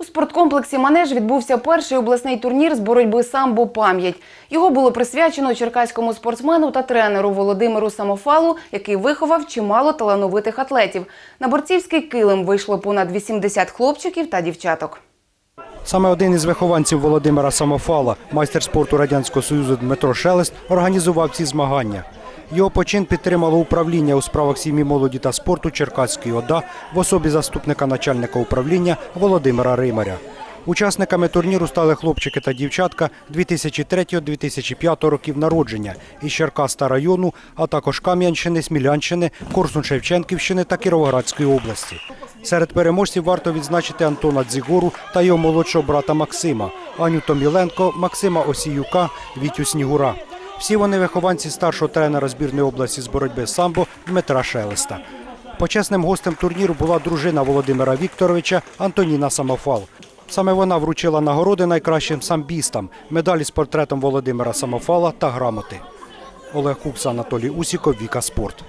У спорткомплексі Манеж відбувся перший обласний турнір з боротьби самбо пам'ять. Його було присвячено черкаському спортсмену та тренеру Володимиру Самофалу, який виховав чимало талановитих атлетів. На борцівський килим вийшло понад 80 хлопчиків та дівчаток. Саме один із вихованців Володимира Самофала, майстер спорту Радянського Союзу Дмитро Шелест, організував ці змагання. Його почин підтримало управління у справах сім'ї молоді та спорту Черкаської ОДА в особі заступника начальника управління Володимира Римаря. Учасниками турніру стали хлопчики та дівчатка 2003-2005 років народження із Черкас та району, а також Кам'янщини, Смілянщини, Корсун-Шевченківщини та Кіровоградської області. Серед переможців варто відзначити Антона Дзігору та його молодшого брата Максима, Аню Томіленко, Максима Осіюка, Вітю Снігура. Всі вони вихованці старшого тренера збірної області з боротьби самбо Дмитра Шелеста. Почесним гостем турніру була дружина Володимира Вікторовича Антоніна Самофал. Саме вона вручила нагороди найкращим самбістам, медалі з портретом Володимира Самофала та грамоти. Олег Кукс, Анатолій Усіков, Віка Спорт.